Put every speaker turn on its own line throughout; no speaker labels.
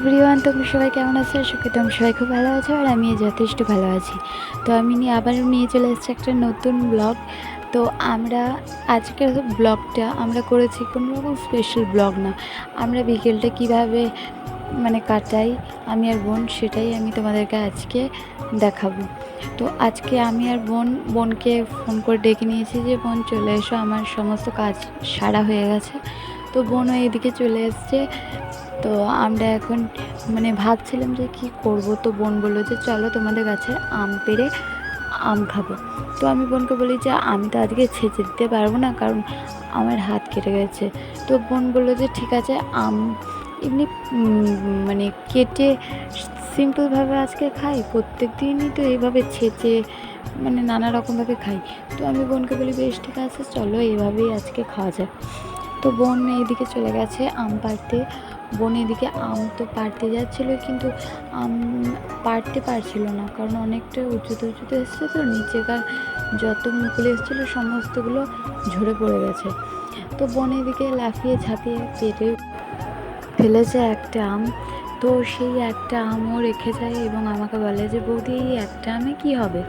Everyone তোমরা সবাই কেমন আছো? আশা করি তোমরা সবাই খুব ভালো আছো আর আমি যথেষ্ট ভালো আছি। তো আমি নিয়ে আবারও নিয়ে চলে এসেছি একটা নতুন ব্লগ তো আমরা আজকের ব্লগটা আমরা করেছি কোনো রকম স্পেশাল ব্লগ না। আমরা বিকেলটা কীভাবে মানে কাটাই, আমি আর বোন, সেটাই আমি তোমাদেরকে আজকে দেখাবো। তো আজকে আমি আর বোন, বোনকে ফোন করে ডেকে নিয়েছি যে, বোন, চলে এসো, আমার সমস্ত কাজ সারা হয়ে গেছে। তো বোনও এদিকে চলে এসছে। তো আমরা এখন মানে ভাবছিলাম যে কি করব, তো বোন বলল যে চলো তোমাদের গাছের আম পেড়ে আম খাব। তো আমি বোনকে বলি যে আমি তো আজকে ছেঁচে দিতে পারব না, কারণ আমার হাত কেটে গেছে। তো বোন বলল যে ঠিক আছে, আম এমনি মানে কেটে সিম্পলভাবে আজকে খাই, প্রত্যেক দিনই তো এইভাবে ছেঁচে মানে নানা রকমভাবে খাই। তো আমি বোনকে বলি, বেশ ঠিক আছে, চলো এইভাবেই আজকে খাওয়া যাক তো বোন এইদিকে চলে গেছে, আম পাড়তে। বোন এদিকে আম তো পাড়তে যাচ্ছিল, কিন্তু আম পাড়তে পারছিল না, কারণ অনেকটা উঁচুতে উঁচুতে এসছে তো, নিচেকার যত মুকুল এসেছিল সমস্তগুলো ঝরে পড়ে গেছে। তো বোন এদিকে লাফিয়ে ঝাঁপিয়ে পেটে ফেলেছে একটা আম। তো সেই একটা আমও রেখে যায় এবং আমাকে বলে যে, বৌদি, এই একটা আমে কী হবে?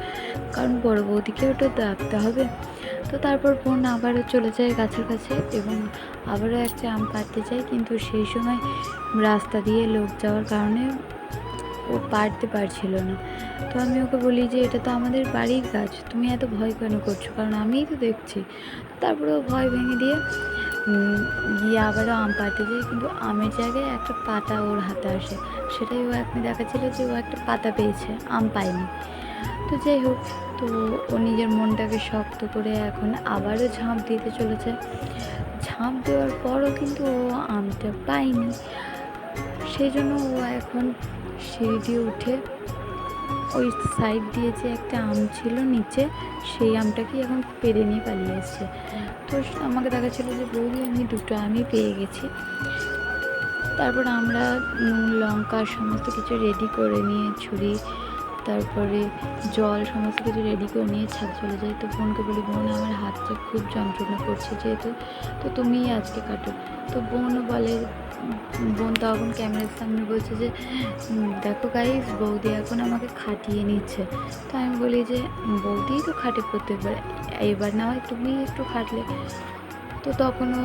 কারণ বড় বৌদিকেও তো ডাকতে হবে। তো তারপর বোন আবারও চলে যায় গাছের কাছে এবং আবারও একটা আম পাড়তে যায়, কিন্তু সেই সময় রাস্তা দিয়ে লোক যাওয়ার কারণে ও পারতে পারছিল না। তো আমি ওকে বলি যে, এটা তো আমাদের বাড়ির গাছ, তুমি এত ভয় কেন করছ? কারণ আমিই তো দেখছি। তারপরে ও ভয় ভেঙে দিয়ে গিয়ে আবারও আম পাড়তে যায়, কিন্তু আমের জায়গায় একটা পাতা ওর হাতে আসে। সেটাই ও এখন দেখাচ্ছিল যে ও একটা পাতা পেয়েছে, আম পায়নি। তো যাই হোক, তো ও নিজের মনটাকে শক্ত করে এখন আবারও ঝাঁপ দিতে চলেছে। ঝাঁপ দেওয়ার পরও কিন্তু ও আমটা পায়নি। সেই জন্য ও এখন সিঁড়ি দিয়ে উঠে ওই সাইড দিয়ে যে একটা আম ছিল নিচে, সেই আমটাকে এখন পেরে নিয়ে পালিয়ে এসছে। তো আমাকে দেখাচ্ছিল যে, বৌদি, আমি দুটো আমি পেয়ে গেছি। তারপর আমরা নুন, লঙ্কা, সমস্ত কিছু রেডি করে নিয়ে ছুরি তারপরে জল সমস্ত কিছু রেডি করে নিয়ে ছাদ চলে যাই। তো বোনকে বলি, বোন, আমার হাতটা খুব যন্ত্রণা করছে যেহেতু। তো তুমিই আজকে কাটো। তো বোনও বলে, বোন তখন ক্যামেরার সামনে বলছে যে দেখো গাইস বৌদি এখন আমাকে খাটিয়ে নিচ্ছে। তো আমি বলি যে বৌদিই তো খাটে প্রত্যেকবার। এবার না হয় তুমি একটু খাটলে। তো তখনও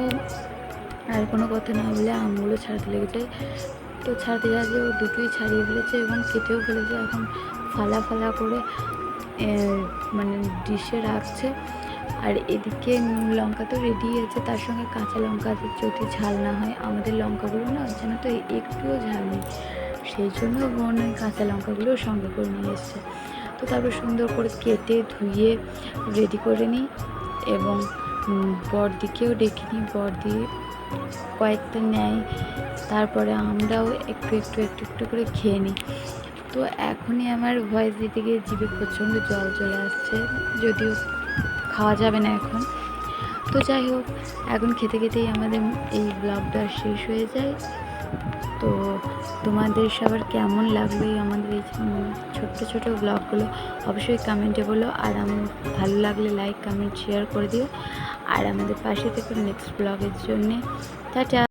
আর কোনো কথা না বলে আমগুলো ছাড়তে লেগে যায়। তো ছাড়তে যাচ্ছে ও দুটোই ছাড়িয়ে ফেলেছে এবং কেটেও ফেলেছে। এখন ফালা ফালা করে মানে ডিশে রাখছে। আর এদিকে নুন লঙ্কা তো রেডি আছে তার সঙ্গে কাঁচা লঙ্কা যদি ঝাল না হয়। আমাদের লঙ্কাগুলো না যেন তো একটুও ঝাল নেই। সেই জন্য বোন ওই কাঁচা লঙ্কাগুলো সঙ্গে করে নিয়ে এসছে। তো তারপর সুন্দর করে কেটে ধুয়ে রেডি করে নিই এবং উম, বড়দিকেও ডেকে নিই। বড়দি কয়েকটা নেয়, তারপরে আমরাও একটু একটু একটু একটু করে খেয়ে নিই। তো এখনই আমার ভয়েস দিতে গিয়ে জিভে প্রচণ্ড জল চলে আসছে, যদিও খাওয়া যাবে না এখন। তো যাই হোক, এখন খেতে খেতেই আমাদের এই ব্লগটা শেষ হয়ে যায়। তো তোমাদের সবার কেমন লাগল আমাদের এই ছোট্ট ছোট ব্লগগুলো? অবশ্যই কমেন্টে বলো, আর আমার ভালো লাগলে লাইক কমেন্ট শেয়ার করে দিও। আর আমাদের পাশে থেকে নেক্সট ব্লগের জন্যে। টাটা।